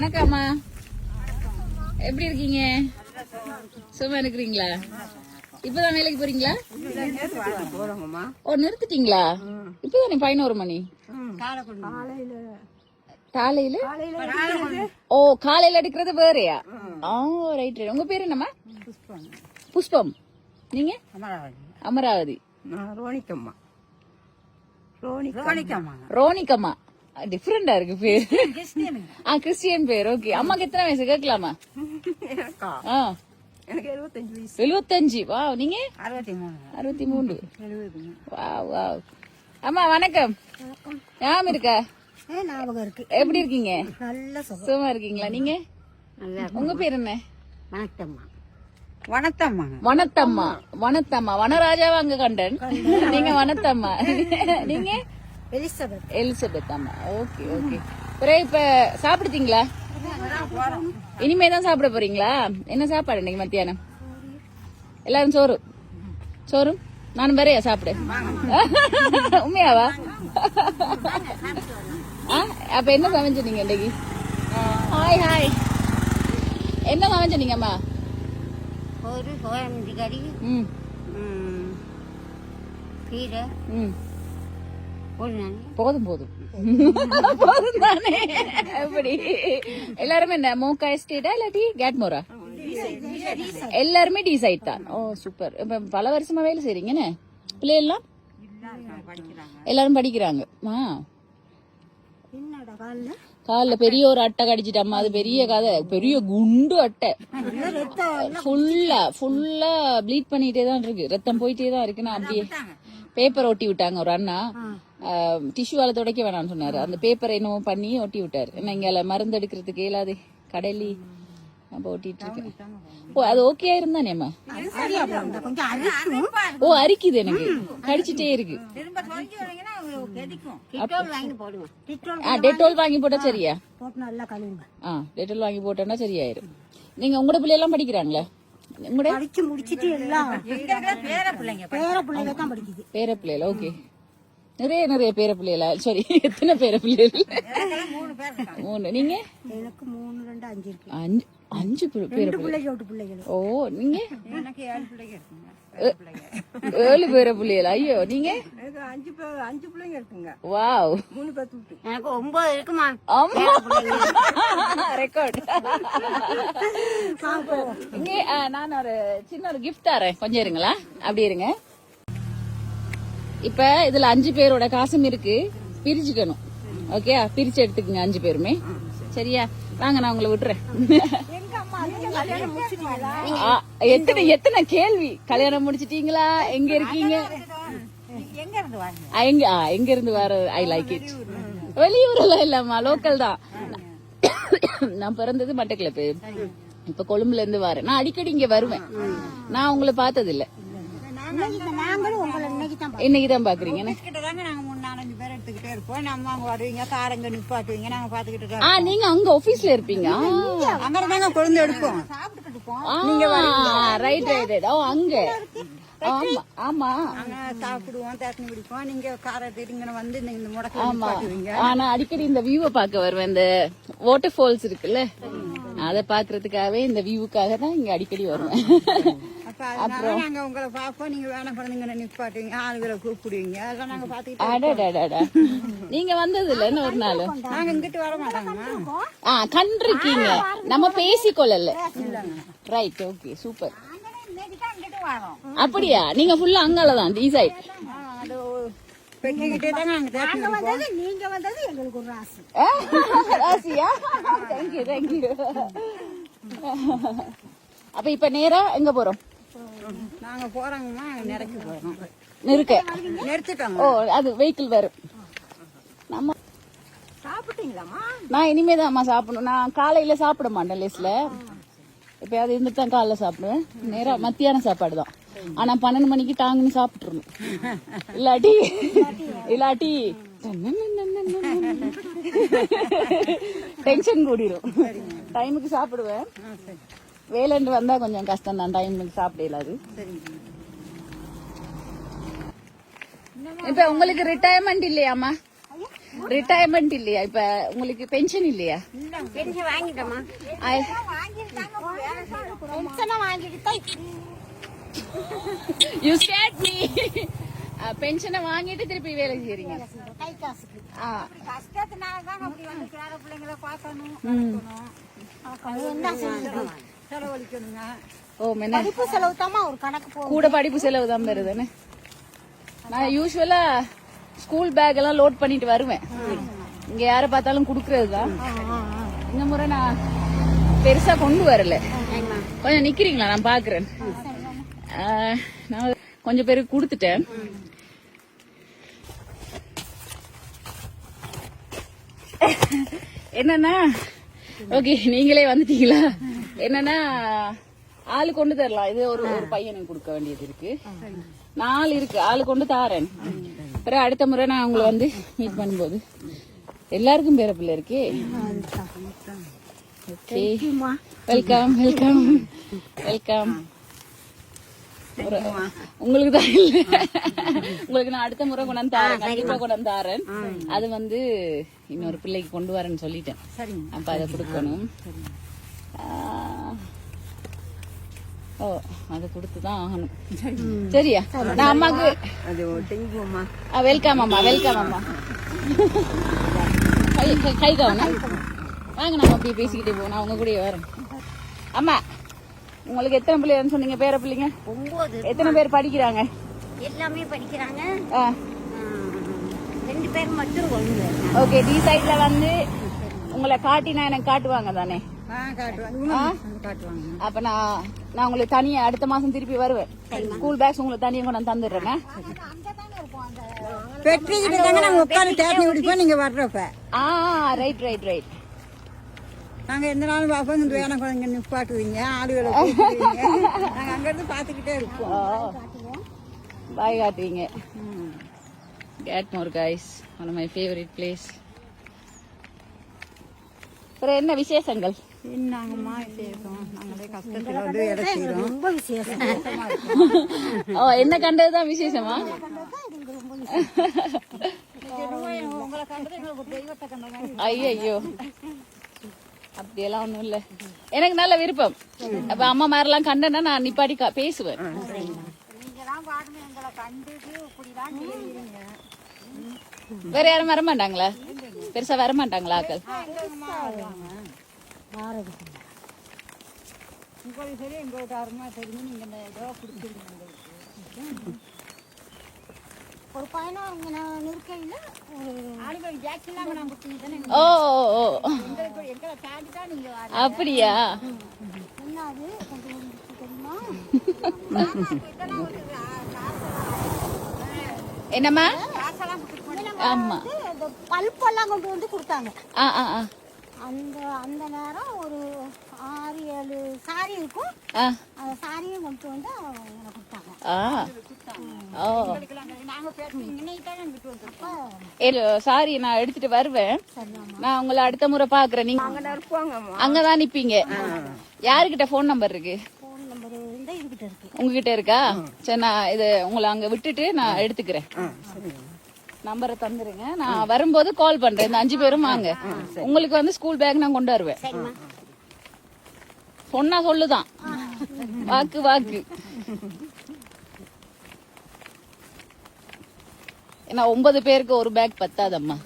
வணக்கம்மா. எப்படி இருக்கீங்க? சும்மா இருக்கிறீங்களா? இப்பதான் வேலைக்கு போறீங்களா? ஓ நிறுத்திட்டீங்களா? இப்பதானே பதினோரு மணி? காலையில. ஓ காலையில எடுக்கிறது வேறயா? ஆ ரைட் ரைட் உங்க பேர் என்னம்மா? புஷ்பம். நீங்க? அமராவதி. ரோனிக்கம்மா. ரோனிக்கம்மா. ரோனிகம்மா டிஃபரெண்டா இருக்கு பேர். ஆ கிறிஸ்டியன் பேர். ஓகே அம்மாக்கு எத்தனை வயசு? கேட்கலாமா? எழுபத்தஞ்சு வா நீங்க? அறுபத்தி மூணு அறுபத்தி மூணு வா வா அம்மா வணக்கம். ஞாபகம் இருக்கா? ஞாபகம் இருக்கு. எப்படி இருக்கீங்க? நல்ல சுகமா. இருக்கீங்களா? நீங்க? உங்க பேர் என்ன? வணக்கம்மா. வணக்கம்மா. வனத்தம்மா வனத்தம்மா வனராஜாவை அங்க கண்டன். நீங்க வனத்தம்மா. நீங்க? எலிசபெத். எலிசபெத் அம்மா ஓகே ஓகே. பிறகு இப்ப சாப்பிடுத்தீங்களா? இனிமே தான் சாப்பிட போறீங்களா? என்ன சாப்பாடு இன்னைக்கு மத்தியானம்? எல்லாரும் சோறு? சோறும்? நானும் வரையா சாப்பிடு? உண்மையாவா? ஆ, அப்ப என்ன சமைச்சீங்க இன்னைக்கு? Hi hi. என்ன சமைச்சீங்கம்மா ஒரு கோயம்பு கறி. ம். கீரை. ம். போதும் போதும் போதும். தானே எப்படி எல்லாருமே என்ன மோக்கா எஸ்டேட்டா இல்லாட்டி கேட்மோரா எல்லாருமே டி சைட் தான். ஓ சூப்பர் இப்ப பல வருஷமா வேலை செய்றீங்கன்னு பிள்ளைகள்லாம்? எல்லாரும் படிக்கிறாங்க. ஆ. காலில் கால்ல பெரிய ஒரு அட்டை கடிச்சிட்டம்மா. அது பெரிய கதை. பெரிய குண்டு அட்டை. ஃபுல்லா ஃபுல்லா ப்ளீட் பண்ணிட்டே தான் இருக்கு. ரத்தம் போயிட்டே தான் இருக்கு. நான் அப்படியே பேப்பர் ஒட்டி விட்டாங்க ஒரு அண்ணா. டிஷ்யூவால துடைக்க வேணாம்னு சொன்னாரு. அந்த பேப்பரை என்னவோ பண்ணி ஒட்டி விட்டாரு என்ன இங்க மருந்து எடுக்கிறதுக்கு இயலாது கடைலி அப்ப ஒட்டிட்டு இருக்கேன். ஓ அது ஓகே இருந்தானேம்மா ஓ அரிக்குது எனக்கு. கடிச்சிட்டே இருக்கு. திரும்ப சொல்லி வரீங்கன்னா கெதிக்கும் டிட்டோல் வாங்கி போடுவோம் டிட்டோல் ஆ டெட்டோல் வாங்கி போட்டா சரியா? போட்டு நல்லா கழுவுங்க. ஆ டெட்டோல் வாங்கி போட்டோன்னா சரியாயிரும். நீங்க உங்களோட பிள்ளை எல்லாம் படிக்கிறாங்களா? உங்களோட படிச்சு முடிச்சிட்டு எல்லாம் பேர பிள்ளைங்க பேர பிள்ளைங்க தான் படிக்குது. பேர பிள்ளைல ஓகே நிறைய நிறைய பேர பிள்ளைகளா? சரி எத்தனை பேர பிள்ளைகள்? மூணு பேர் மூணு. நீங்க? எனக்கு மூணு ரெண்டு அஞ்சு இருக்கு. அஞ்சு அஞ்சு பேர பிள்ளை. பிள்ளைங்க விட்டு பிள்ளைகள். ஓ நீங்க? எனக்கு ஏழு பேர பிள்ளைகளா. ஐயோ நீங்க? எனக்கு அஞ்சு பேர் அஞ்சு பிள்ளைங்க இருக்குங்க. வாவ். மூணு பேர் விட்டு எனக்கு ஒன்பது இருக்குமா? ஆமா ரெக்கார்ட் இங்க நான் ஒரு சின்ன ஒரு கிஃப்ட் தரேன். கொஞ்சம் இருங்களா அப்படி இருங்க. இப்ப இதுல அஞ்சு பேரோட காசும் இருக்கு. பிரிச்சுக்கணும். ஓகே பிரிச்சு எடுத்துக்கங்க அஞ்சு பேருமே. சரியா? வாங்க நான் உங்களை விட்டுறேன். எத்தனை எத்தனை கேள்வி? கல்யாணம் முடிச்சிட்டீங்களா? எங்க இருக்கீங்க? எங்க எங்க இருந்து வர ஐ லைக் இட் வெளியூர்ல இல்லம்மா லோக்கல் தான். நான் பிறந்தது மட்டக்கிழப்பு இப்ப கொழும்புல இருந்து வரேன். நான் அடிக்கடி இங்க வருவேன். நான் உங்களை பார்த்தது இல்ல இன்னைக்கு தான் இன்னைக்கு தான் பாக்குறீங்க நாங்க மூணு நாலஞ்சு பேர் எடுத்துக்கிட்டே இருப்போம். நம்ம அங்க வருவீங்க காரங்க நிப்பாட்டுவீங்க நாங்க பாத்துக்கிட்டு இருக்கோம் ஆ நீங்க அங்க ஆபீஸ்ல இருப்பீங்க? அங்க தாங்க கொழுந்து எடுப்போம். ரைட் ரைட் ரைட் ஓ அங்க. ஆமா சாப்பிடுவோம் தேசனி குடிப்போம். நீங்க காரை திருங்க வந்து இந்த முடக்க ஆமா. நிப்பாட்டுவீங்க. ஆனா அடிக்கடி இந்த வியூவை பார்க்க வருவேன். இந்த வாட்டர் ஃபால்ஸ் இருக்குல்ல அதை பாக்குறதுக்காகவே இந்த வியூவுக்காக தான் இங்க அடிக்கடி வருவேன். அப்ப அதனால நாங்க உங்களை பாப்போம் நீங்க வேலை குழந்தைங்க நிப்பாட்டுவீங்க ஆளுகளை கூப்பிடுவீங்க. அதெல்லாம் நாங்க பாத்துக்கிட்டு அடடடடா. நீங்க வந்தது இல்ல என்ன ஒரு நாள்? நாங்க இங்கிட்டு வர மாட்டாங்கம்மா ஆ கண்டிருக்கீங்க. நம்ம பேசிக்கொள்ளல. ரைட் ஓகே சூப்பர் அப்படியா? நீங்க ஃபுல்லா அங்கால தான் டி சைட் அது பெக்கிக்கிட்டே தாங்க நாங்க தேசனி குடிப்போம் நீங்க வந்தது எங்களுக்கு ஒரு ராசி. ராசியா? தேங்க்யூ தேங்க்யூ அப்ப இப்ப நேரா எங்க போறோம்? நாங்க போறோங்கம்மா நிறக்கி போறோம். நிறுக்க. நிறுத்திட்டோங்க. ஓ அது வெஹிக்கிள் வரும் நம்ம சாப்பிட்டீங்களாம்மா? நான் இனிமே தான் சாப்பிடணும். நான் காலையில சாப்பிட மாட்டேன் லேஸ்ல. எப்பயாவது இருந்துட்டு தான் காலைல சாப்பிடுவேன். நேரா மத்தியான சாப்பாடு தான். ஆனா பன்னெண்டு மணிக்கு டாங்குன்னு சாப்பிட்டுருணும் இல்லாட்டி இல்லாட்டி டென்ஷன் கூடிரும். டைமுக்கு சாப்பிடுவேன். வேலைன்னு வந்தா கொஞ்சம் கஷ்டம் தான் டைமுக்கு சாப்பிட இயலாது இப்ப உங்களுக்கு ரிட்டையர்மெண்ட் இல்லையாம்மா? ரிட்டையர்மெண்ட் இல்லையா? இப்ப உங்களுக்கு பென்ஷன் இல்லையா? பென்ஷன் வாங்கிட்டோமா யூ ஸ்கேட் மீ பென்ஷனை வாங்கிட்டு திருப்பி வேலை செய்றீங்க. கை காசுக்கு. கஷ்டத்தினால தான் அப்படி வந்து பேர பிள்ளைங்களை பார்க்கணும் அது செலவழிக்கணுங்க. ஓ மென்ன படிப்பு செலவு தாமா ஒரு கணக்கு போகும் கூட படிப்பு செலவு தான்? வருதுன்னு நான் யூஸ்வலா ஸ்கூல் பேக் எல்லாம் லோட் பண்ணிட்டு வருவேன். இங்க யாரை பார்த்தாலும் குடுக்கறது தான் இந்த முறை நான் பெருசா கொண்டு வரல. கொஞ்சம் நிக்கிறீங்களா? நான் பாக்குறேன் நான் கொஞ்சம் பேருக்கு கொடுத்துட்டேன். என்னன்னா ஓகே நீங்களே வந்துட்டீங்களா? என்னன்னா ஆளு கொண்டு தரலாம். இது ஒரு ஒரு பையனுக்கு கொடுக்க வேண்டியது இருக்கு. நாலு இருக்கு. ஆளு கொண்டு தாரேன். பிறகு அடுத்த முறை நான் உங்களை வந்து மீட் பண்ணும்போது. எல்லாருக்கும் பேர பிள்ளை இருக்கே. வெல்கம் வெல்கம் வெல்கம் உங்களுக்கு தான் இல்ல. உங்களுக்கு நான் அடுத்த முறை கொண்டாந்து தாரேன். கண்டிப்பா கொண்டாந்து தாரேன். அது வந்து இன்னொரு பிள்ளைக்கு கொண்டு வரேன்னு சொல்லிட்டேன். அப்ப அதை கொடுக்கணும். ஓ அதை கொடுத்து தான் ஆகணும் சரியா? நான் அம்மாக்கு அது ஒட்டிங்குவோம்மா வெல்கம் அம்மா வெல்கம் அம்மா. கை கை- கவனம் வாங்க நம்ம அப்படியே பேசிக்கிட்டே போவோம். நான் உங்க கூட வரேன். அம்மா உங்களுக்கு எத்தனை பிள்ளைன்னு சொன்னீங்க? பேர பிள்ளைங்க? எத்தனை பேர் படிக்கிறாங்க? எல்லாமே படிக்கிறாங்க. ரெண்டு பேர் மட்டும் ஓகே டி சைட்ல வந்து உங்களை காட்டினா எனக்கு காட்டுவாங்க தானே? அப்ப நான் நான் உங்களுக்கு தனியா அடுத்த மாசம் திருப்பி வருவேன். ஸ்கூல் பேக்ஸ் உங்களுக்கு தனியா கொண்டு தந்துடுறேன் பெற்றிக்கிட்டு தாங்க நாங்க உட்காந்து டேப்னி குடிப்போம் நீங்க வர்றப்ப. ஆ ரைட் ரைட் ரைட் நாங்க எந்த நாளும் பார்ப்போம் இந்த குழந்தைங்க நிப்பாட்டுவீங்க கூப்பிடுவீங்க நாங்க அங்க இருந்து பாத்துக்கிட்டே இருப்போம். பாய் காட்டுவீங்க. கேட்மோர் guys one my favourite place அப்புறம் என்ன விசேஷங்கள்? என்னங்கம்மா செய்யறோம் நாங்களே கஷ்டத்துல வந்து வேலை செய்யறோம் ரொம்ப விசேஷம். ஓ என்ன விசேஷமா? கண்டது தெய்வத்தை கண்டது ஐயோ அப்படியெல்லாம் ஒண்ணும் இல்ல. எனக்கு நல்ல விருப்பம். அப்ப அம்மா மாதிரிலாம் கண்டேன்னா நான் நிப்பாடி பேசுவேன். தான் வேற யாரும் வர மாட்டாங்களா பெருசா வர மாட்டாங்களா ஆக்கள் உங்களுக்கு சரி எங்க வீட்டாருமா சரிங்க நீங்க இந்த ஏதோ கொடுத்துருங்க ஒரு பயணம் அவங்க நான் இருக்கையில் ஒரு ஆளுகள் ஜாக்கிலாம் நான் கொடுத்தீங்க தானே ஓ ஓ, ஓ. எங்களுக்கு எங்களை தாண்டி தான் நீங்க வர அப்படியா? என்ன அது கொஞ்சம் தெரியுமா? என்னம்மா? ஆமா. பல்பெல்லாம் கொண்டு வந்து கொடுத்தாங்க. ஆ ஆ ஆ. அந்த அந்த நேரம் ஒரு ஆறு ஏழு சாரி இருக்கும். ஆ. அந்த சாரியும் கொண்டு வந்து எனக்கு கொடுத்தாங்க. சாரி நான் எடுத்துட்டு வருவேன். நான் உங்களை அடுத்த முறை பாக்குறேன் நீங்க அங்கதான் நிப்பீங்க. யாருகிட்ட ஃபோன் நம்பர் இருக்கு? உங்ககிட்ட இருக்கா? சரி நான் இது உங்களை அங்க விட்டுட்டு நான் எடுத்துக்கிறேன். நம்பரை தந்துருங்க. நான் வரும்போது கால் பண்றேன். இந்த அஞ்சு பேரும் வாங்க. உங்களுக்கு வந்து ஸ்கூல் பேக் நான் கொண்டு வருவேன். சொன்னா சொல்லுதான். வாக்கு வாக்கு. ஏன்னா ஒன்பது பேருக்கு ஒரு பேக் பத்தாதம்மா.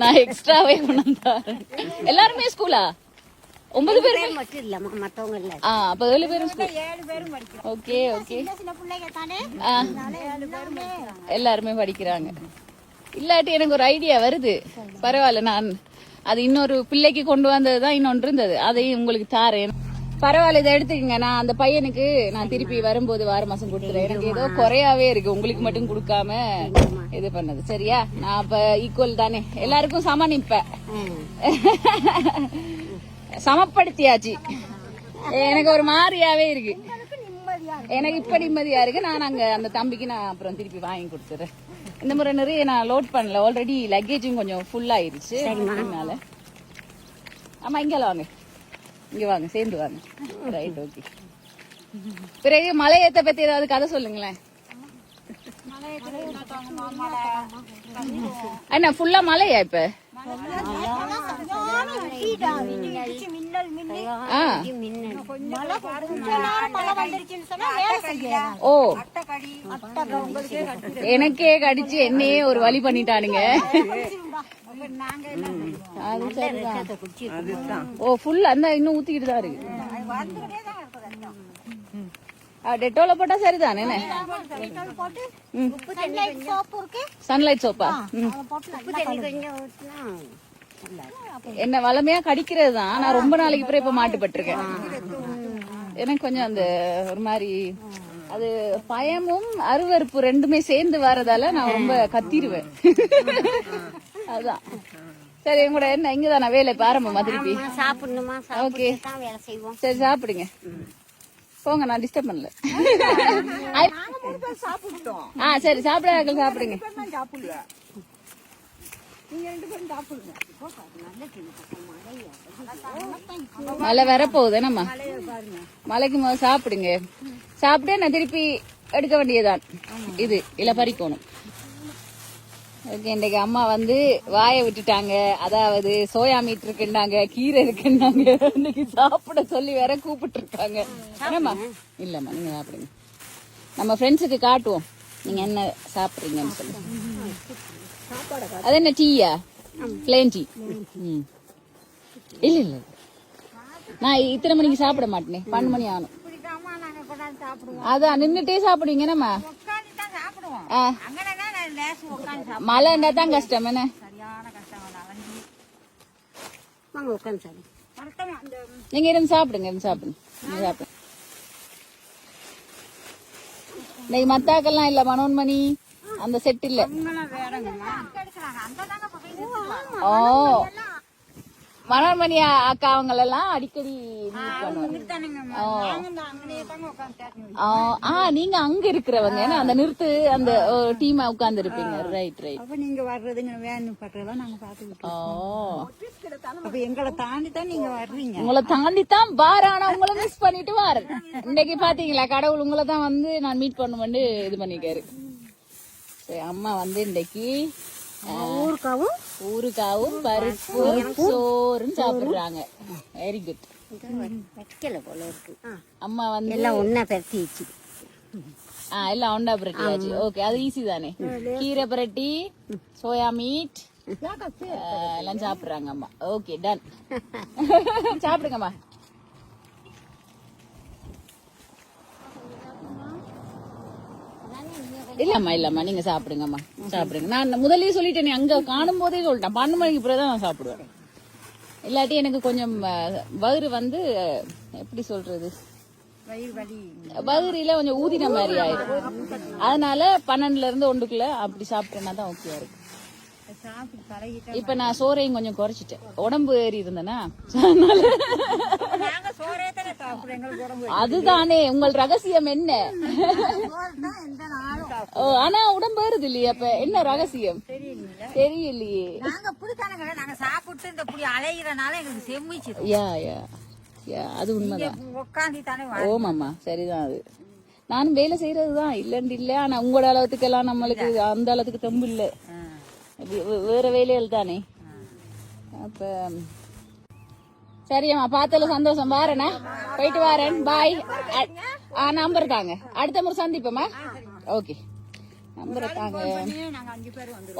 நான் எக்ஸ்ட்ராவே கொண்டு தரேன். எல்லாருமே ஸ்கூலா ஒன்பது பேர் பேர் மட்டும். இல்லைம்மா மற்றவங்க இல்லை ஆ அப்ப ஏழு பேரும் ஏழு பேரும் படிக்கிறோம். Okay okay. சின்ன பிள்ளைங்க தானே? எல்லாருமே படிக்கிறாங்க. இல்லாட்டி எனக்கு ஒரு ஐடியா வருது. பரவாயில்ல நான் அது இன்னொரு பிள்ளைக்கு கொண்டு வந்தது தான் இன்னொன்று இருந்தது. அதையும் உங்களுக்கு தாரேன். பரவாயில்ல இதை எடுத்துக்கங்க. நான் அந்த பையனுக்கு நான் திருப்பி வரும்போது வார மாசம் கொடுத்துறேன். எனக்கு ஏதோ குறையாவே இருக்கு. உங்களுக்கு மட்டும் கொடுக்காம இது பண்ணது. சரியா? நான் அப்ப ஈக்குவல் தானே. எல்லாருக்கும் சம நிப்பேன் சமப்படுத்தியாச்சு. எனக்கு ஒரு மாதிரியாவே இருக்கு. எனக்கு இப்ப நிம்மதியா இருக்கு. நான் அங்க அந்த தம்பிக்கு நான் அப்புறம் திருப்பி வாங்கி கொடுத்துறேன். இந்த முறை நிறைய நான் லோட் பண்ணல. ஆல்ரெடி லக்கேஜும் கொஞ்சம் ஃபுல் ஆயிருச்சு. அதனால. ஆமா இங்க வாங்க. இங்க வாங்க சேர்ந்து வாங்க. ரைட் ஓகே பிறகு மலையேத்த பத்தி ஏதாவது கதை சொல்லுங்களேன். என்ன ஃபுல்லா மழையா இப்ப? ஓ. எனக்கே கடிச்சு என்னையே ஒரு வழி பண்ணிட்டானுங்க. ஓ ஃபுல் அந்த இன்னும் ஊத்திக்கிட்டு தான் இருக்கு வந்துகிட்டே தான் இருக்குது ஆ, டெட்டோல போட்டா சரிதானே சன்லைட் சோப்பா. என்ன வளமையா கடிக்கிறது தான். நான் ரொம்ப நாளைக்கு பிறகு இப்ப மாட்டுப்பட்டிருக்கேன். எனக்கு கொஞ்சம் அந்த ஒரு மாதிரி அது பயமும் அருவருப்பு ரெண்டுமே சேர்ந்து வர்றதால நான் ரொம்ப கத்திருவேன். அதான். சரி உங்களோட என்ன இங்கதானா வேலை இப்ப ஆரம்பமா திருப்பி ஓகே. சரி சாப்பிடுங்க. போங்க நான் டிஸ்டர்ப் பண்ணல. ஆ சரி சாப்பிடார்கள் சாப்பிடுங்க. மழை வரப்போகுது என்னம்மா? மழைக்கு முதல்ல சாப்பிடுங்க. சாப்பிட்டு நான் திருப்பி எடுக்க வேண்டியதுதான். இது இல்ல பறிக்கணும். ஓகே இன்றைக்கு அம்மா வந்து வாயை விட்டுட்டாங்க. அதாவது சோயா மீட் இருக்குன்னாங்க கீரை இருக்குன்னாங்க. இன்னைக்கு சாப்பிட சொல்லி வேற கூப்பிட்டு இருக்காங்க என்னம்மா? இல்லம்மா நீங்க சாப்பிடுங்க. நம்ம ஃப்ரெண்ட்ஸுக்கு காட்டுவோம். நீங்க என்ன சாப்பிடுறீங்கன்னு சொல்லி. அது என்ன டீயா? பிளேன் டீ ம். இல்ல இல்ல. நான் இத்தனை மணிக்கு சாப்பிட மாட்டேனே. பன்னெண்டு மணி ஆகணும். அதான் நின்னுட்டே சாப்பிடுவீங்க. என்னம்மா? சாப்பிடுவோம் மழைண்டா தான் கஷ்டம் என்ன? சரியான கஷ்டம் அலைஞ்சி வாங்க உட்காந்து சார் மொத்தமா அந்த நீங்க இருந்து சாப்பிடுங்க இருந்து சாப்பிடுங்க. சாப்பிடுங்க. இன்னைக்கு மத்தாக்கெல்லாம் இல்ல மனோன்மணி. அந்த செட் இல்ல. ஓ. மனோன்மணி அக்கா அவங்க எல்லாம் அடிக்கடி ஆ, நீங்க அங்க இருக்கிறவங்க. ஏன்னா அந்த நிறுத்து அந்த டீமா உட்கார்ந்து இருப்பீங்க ரைட் ரைட் நீங்க வர்றதுங்க வேன் பட்டதெல்லாம் நாங்க பாத்துக்கிட்டோம் எங்களை தாண்டி தான் நீங்க வர்றீங்க. உங்களை தாண்டி தான் பார் ஆனா உங்களை மிஸ் பண்ணிட்டு வார் இன்னைக்கு பாத்தீங்களா கடவுள் உங்களை தான் வந்து நான் மீட் பண்ணுவேன்னு இது பண்ணிருக்காரு சரி அம்மா வந்து இன்னைக்கு ஊருக்காவும் ஊருக்காவும் பருப்பு சோறுன்னு சாப்பிடுறாங்க. வெரி குட் வைக்கல போல இருக்கு. அம்மா வந்து எல்லாம் ஒன்னா பரட்டிச்சு ஆ எல்லாம் ஒண்டா பிரட்டியாச்சு ஓகே அது ஈஸி தானே? கீரை பிரட்டி சோயா மீட் எல்லாம் சாப்பிடுறாங்க அம்மா. Okay ton சாப்பிடுங்கம்மா. இல்லம்மா இல்லம்மா நீங்க சாப்பிடுங்கம்மா சாப்பிடுங்க. நான் முதல்லயே சொல்லிட்டேன் அங்க காணும் போதே சொல்லிட்டேன். பன்னெண்டு மணிக்கு பிறகு தான் நான் சாப்பிடுவேன். இல்லாட்டி எனக்கு கொஞ்சம் வயிறு வந்து எப்படி சொல்றது? வயிறுல கொஞ்சம் ஊதின மாதிரி ஆயிடும். அதனால பன்னெண்டுல இருந்து ஒன்றுக்குள்ள அப்படி சாப்பிட்டேன்னா தான் ஓகே இருக்கு இப்ப நான் சோறையும் கொஞ்சம் குறைச்சிட்டேன். உடம்பு ஏறி இருந்தேனா? அதுதானே உங்கள் ரகசியம் என்ன? ஆனா உடம்பு ஏறுது இல்லையா அப்ப. என்ன ரகசியம்? தெரியல தெரியலையே. நாங்க புதுக்கானங்க நாங்க சாப்பிட்டு இந்த புடி எங்களுக்கு செம்மிச்சு யா யா யா அது உண்மைதான். உட்காந்து தானே ஓமாம்மா சரிதான் அது. நானும் வேலை செய்யறதுதான் இல்லன்னு இல்ல ஆனா உங்களோட அளவுக்கு நம்மளுக்கு அந்த அளவுக்கு தெம்பு இல்ல. வேற வேலைகள் தானே. அப்ப சரியம்மா பார்த்ததுல சந்தோஷம். வாரேண்ணா போயிட்டு வாரேன். பாய் ஆ நம்பர் தாங்க. அடுத்த முறை சந்திப்போமா? ஓகே நம்பரை தாங்க.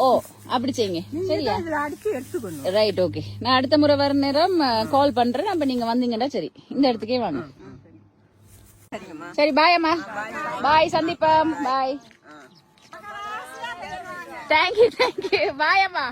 ஓ அப்படி செய்யுங்க. சரியா? இதுல அடிச்சு எடுத்துக்கணும். ரைட் ஓகே நான் அடுத்த முறை வர நேரம் கால் பண்றேன். அப்ப நீங்க வந்தீங்கன்னா சரி. இந்த இடத்துக்கே வாங்க. சரி பாய் அம்மா. பாய் சந்திப்போம் பாய் தேங்க்யூ தேங்க்யூ பாய் அம்மா